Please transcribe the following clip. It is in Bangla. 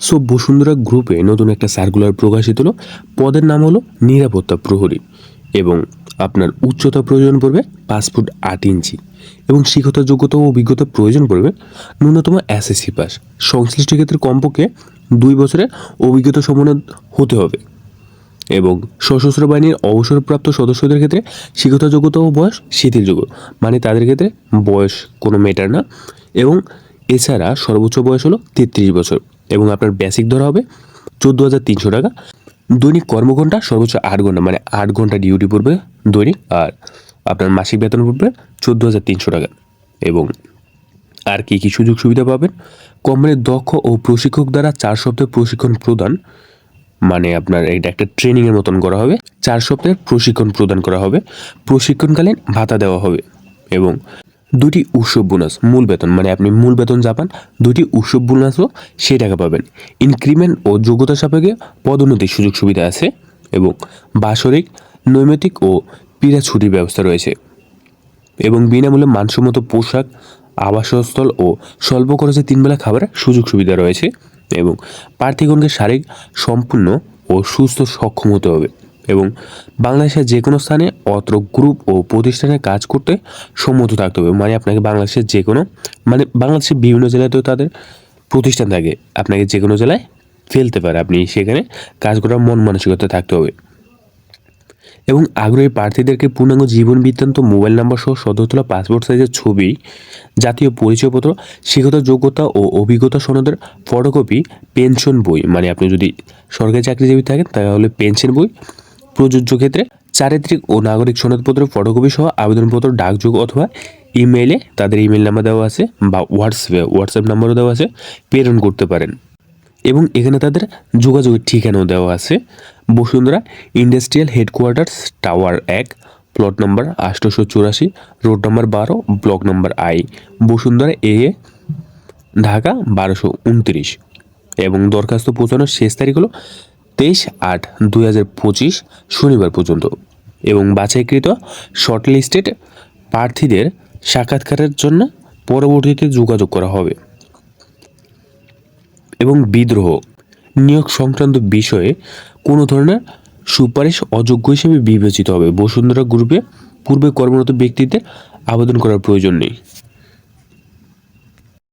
সো বসুন্ধরা গ্রুপে নতুন একটা সার্কুলার প্রকাশিত হলো। পদের নাম হলো নিরাপত্তা প্রহরী এবং আপনার উচ্চতা প্রয়োজন পড়বে পাঁচ ফুট আট ইঞ্চি এবং শিক্ষত যোগ্যতা ও অভিজ্ঞতা প্রয়োজন পড়বে ন্যূনতম এসএসসি পাস। সংশ্লিষ্ট ক্ষেত্রে কমপক্ষে দুই বছরের অভিজ্ঞতা সম্পন্ন হতে হবে এবং সশস্ত্র বাহিনীর অবসরপ্রাপ্ত সদস্যদের ক্ষেত্রে শিক্ষত যোগ্যতা ও বয়স শিথিলযোগ্য মানে তাদের ক্ষেত্রে বয়স কোনো মেটার না এবং এছাড়া সর্বোচ্চ বয়স হলো তেত্রিশ বছর। এবং আপনার বেসিক ধরা হবে চোদ্দ হাজার তিনশো টাকা। দৈনিক কর্মঘণ্টা সর্বোচ্চ আট ঘণ্টা মানে আট ঘণ্টা ডিউটি পড়বে দৈনিক, আর আপনার মাসিক বেতন পড়বে চোদ্দ হাজার তিনশো টাকা। এবং আর কী কী সুযোগ সুবিধা পাবেন? কোম্পানির দক্ষ ও প্রশিক্ষক দ্বারা চার সপ্তাহ প্রশিক্ষণ প্রদান মানে আপনার এটা একটা ট্রেনিংয়ের মতন করা হবে। চার সপ্তাহের প্রশিক্ষণ প্রদান করা হবে। প্রশিক্ষণকালীন ভাতা দেওয়া হবে। এবং দুটি উৎসব বোনাস মূল বেতন মানে আপনি মূল বেতন যা পান দুটি উৎসব বোনাসও সেই টাকা পাবেন। ইনক্রিমেন্ট ও যোগ্যতা সাপেক্ষে পদোন্নতির সুযোগ সুবিধা আছে এবং বাৎসরিক, নৈমিত্তিক ও পীড়া ছুটির ব্যবস্থা রয়েছে। এবং বিনামূল্যে মানসম্মত পোশাক, আবাসস্থল ও স্বল্প খরচে তিনবেলা খাবারের সুযোগ সুবিধা রয়েছে এবং প্রার্থীগণকে শারীরিক, সম্পূর্ণ ও সুস্থ সক্ষম হতে হবে। এবং বাংলাদেশের যে কোনো স্থানে অত্র গ্রুপ ও প্রতিষ্ঠানে কাজ করতে সম্মত থাকতে হবে। মানে আপনাকে বাংলাদেশের যে কোনো মানে বাংলাদেশের বিভিন্ন জেলায় তো তাদের প্রতিষ্ঠান থাকে। আপনাকে যে কোনো জেলায় ফেলতে পারে। আপনি সেখানে কাজ করার মন মানসিকতা থাকতে হবে। এবং আগ্রহী প্রার্থীদেরকে পূর্ণাঙ্গ জীবন বৃত্তান্ত মোবাইল নাম্বার সহ সদরতলা পাসপোর্ট সাইজের ছবি, জাতীয় পরিচয়পত্র শিক্ষত যোগ্যতা ও অভিজ্ঞতা সনদের ফটোকপি পেনশন বই। মানে আপনি যদি সরকারি চাকরিজীবী থাকেন, তাহলে পেনশন বই প্রযোজ্য ক্ষেত্রে চারিত্রিক ও নাগরিক সনদপত্রের ফটোকপি সহ আবেদনপত্র ডাকযোগ অথবা ইমেইলে তাদের ইমেল নাম্বার দেওয়া আছে বা হোয়াটসঅ্যাপে হোয়াটসঅ্যাপ নাম্বারও দেওয়া আছে প্রেরণ করতে পারেন। এবং এখানে তাদের যোগাযোগের ঠিকানাও দেওয়া আছে। বসুন্ধরা ইন্ডাস্ট্রিয়াল হেডকোয়ার্টার্স টাওয়ার এক প্লট নম্বর আষ্টশো চুরাশি রোড নম্বর বারো block number I Bashundhara A A, Dhaka বারোশো উনত্রিশ। এবং দরখাস্ত পৌঁছানোর শেষ তারিখ হলো তেইশ আট দুই শনিবার পর্যন্ত। এবং বাছাইকৃত শর্ট লিস্টেড প্রার্থীদের সাক্ষাৎকারের জন্য পরবর্তীতে যোগাযোগ করা হবে। এবং বিদ্রোহ, নিয়োগ সংক্রান্ত বিষয়ে কোনো ধরনের সুপারিশ অযোগ্য হিসেবে বিবেচিত হবে। বসুন্ধরা গ্রুপে পূর্বে কর্মরত ব্যক্তিদের আবেদন করার প্রয়োজন নেই।